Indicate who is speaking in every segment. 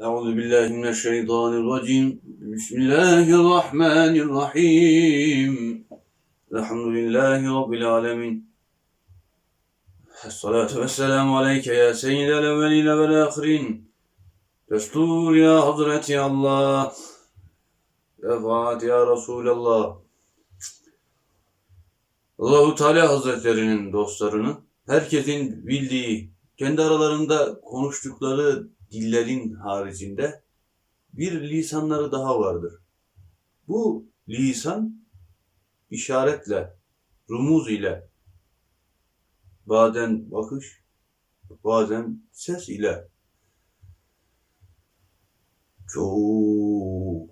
Speaker 1: Euzu billahi mineşşeytanirracim. Bismillahirrahmanirrahim. Elhamdülillahi rabbil alamin. Esselatu vesselamu aleyke ya seyyidel evveline vel ahirin. Destur ya Hazreti Allah. Vefat ya Resulallah. Allahu Teala Hazretlerinin dostlarını, herkesin bildiği, kendi aralarında konuştukları dillerin haricinde bir lisanları daha vardır. Bu lisan işaretle, rumuz ile, bazen bakış, bazen ses ile çok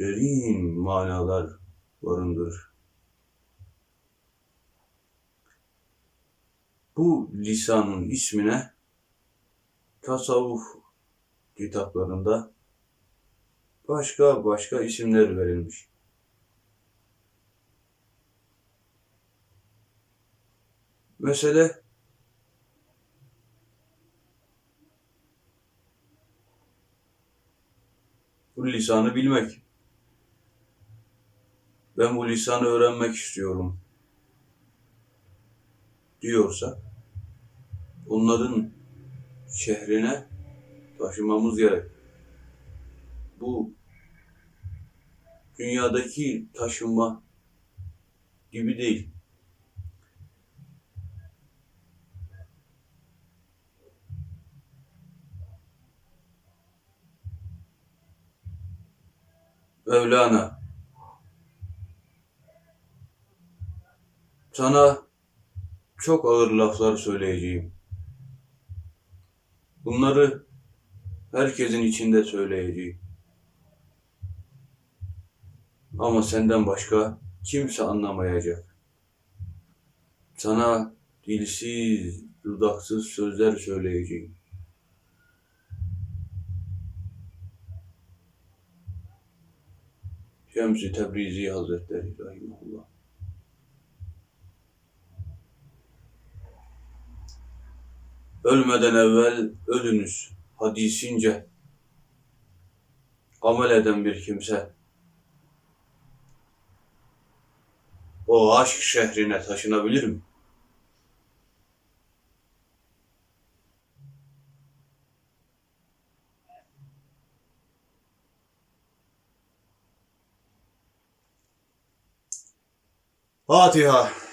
Speaker 1: derin manalar barındırır. Bu lisanın ismine tasavvuf kitaplarında başka başka isimler verilmiş. Mesele bu lisanı bilmek. Ben bu lisanı öğrenmek istiyorum diyorsa onların şehrine taşımamız gerek. Bu dünyadaki taşınma gibi değil. Mevlana sana çok ağır laflar söyleyeceğim. Bunları herkesin içinde söyleyeceğim. Ama senden başka kimse anlamayacak. Sana dilsiz, dudaksız sözler söyleyeceğim. Şems-i Tebrizi Hazretleri Rahimahullah. Ölmeden evvel ölünüz hadisince amel eden bir kimse o aşk şehrine taşınabilir mi? Fatiha.